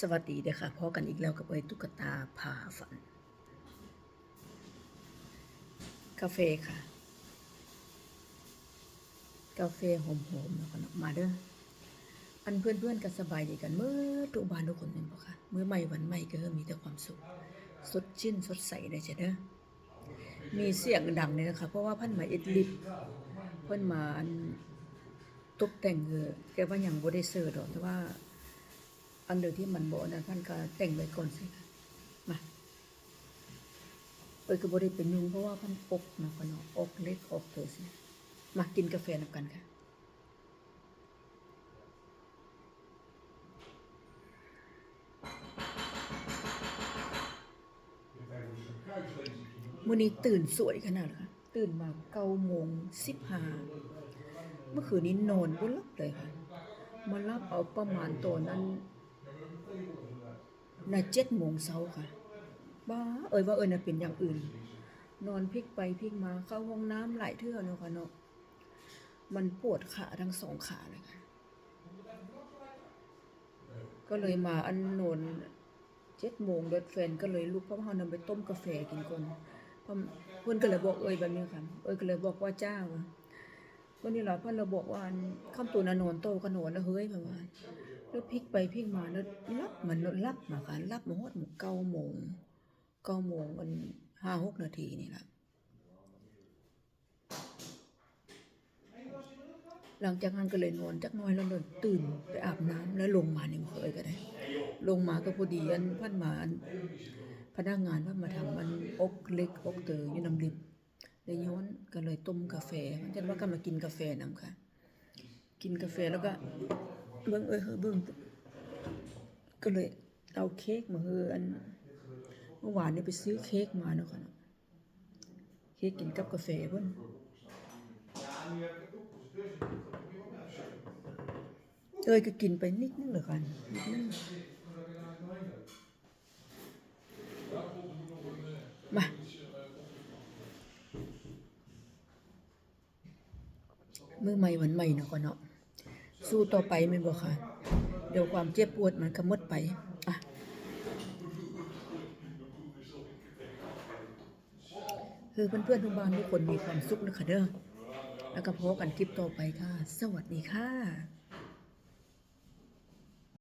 สวัสดีเด้อค่ะพอกันอีกแล้วกับเอ้ตุ๊กตาพาฝัน กาแฟค่ะ กาแฟหอมๆแล้วก็มาเด้ออันเพื่อนๆก็สบายดีกันเมื่อทุกบ้านทุกคนเป็นปะคะเมื่อใหม่วันใหม่ก็มีแต่ความสุข สดชื่นสดใสเลยจ้ะเด้อมีเสียงดังเลยนะคะเพราะว่าพันมาเอ็ดลิฟเพิ่นมาอันตกแต่งเออแกว่าอย่างบ่ได้เสิร์ดอกแต่ว่า อันเดียวที่มันบอกนะท่านก็แต่งไว้ก่อนสิมาเอ้ยก็บ่ได้เป็นยุงเพราะว่าพันอกนะก็เนาะอกเล็กอกเตอสิมากินกาแฟนกันค่ะมื่อนี้ตื่นสวยขนาดเลยค่ะ ตื่นมาเก้าโมงสิบห้าเมื่อคืนนี้นอนบ่หลับเลยค่ะ มารับเอาประมาณตัวนั้น น่ะเจ็ดโมงเช้าค่ะบ้าเอ่ยว่าเอ่ยน่ะเป็นอย่างอื่น นอนพลิกไปพลิกมาเข้าห้องน้ำหลายเทื่อเนาะค่ะเนาะมันปวดขาทั้งสองขาเลยค่ะ ก็เลยมาอันโนนเจ็ดโมงรถแฟนก็เลยลุกเพราะว่าเรานำไปต้มกาแฟกินก่อนเพราะเพื่อนก็เลยบอกเอ้ยแบบนี้ค่ะ เอ้ยก็เลยบอกว่าเจ้าวันนี้เราเพื่อนเราบอกว่าอันข้ามตัวนานอนโตก็นอนแล้วเฮ้ยประมาณ แล้วพลิกไปพลิกมาแล้วรับเหมือนรับมาค่ะรับมาฮอดหมู่เก้าโมงเก้าโมงมันห้าหกนาทีนี่แหละหลังจากนั้นก็เลยนอนจักน้อยแล้วเลยตื่นไปอาบน้ำแล้วลงมาในมือเอยก็ได้ ลงมาก็พอดีอันพันมาอันพนักงานว่ามาทำมันอกเล็กอกเตออยู่น้ำริบเลยย้อนก็เลยต้มกาแฟมันจะว่าก็มากินกาแฟนํค่ะ กินกาแฟแล้วก็ เบิ่งเอ้ยเฮ้ยเบิ่งก็เลยเอาเค้กมาเฮออันเมื่อวานนี้ไปซื้อเค้กมาเนาะค่ะเนาะเค้กกินกับกาแฟเพิ่นเอ้ยก็กินไปนิดนึงเหรอกันนิดนึงมาเมื่อใหม่วันใหม่เนาะก็เนาะ สู้ต่อไปไม่นบ่ค่ะ เดี๋ยวความเจ็บปวดมันก็หมดไปอะคือเพื่อนๆทุกบ้านทุกคนมีความสุขนะคะเด้อแล้วก็พบกันคลิปต่อไปค่ะ สวัสดีค่ะ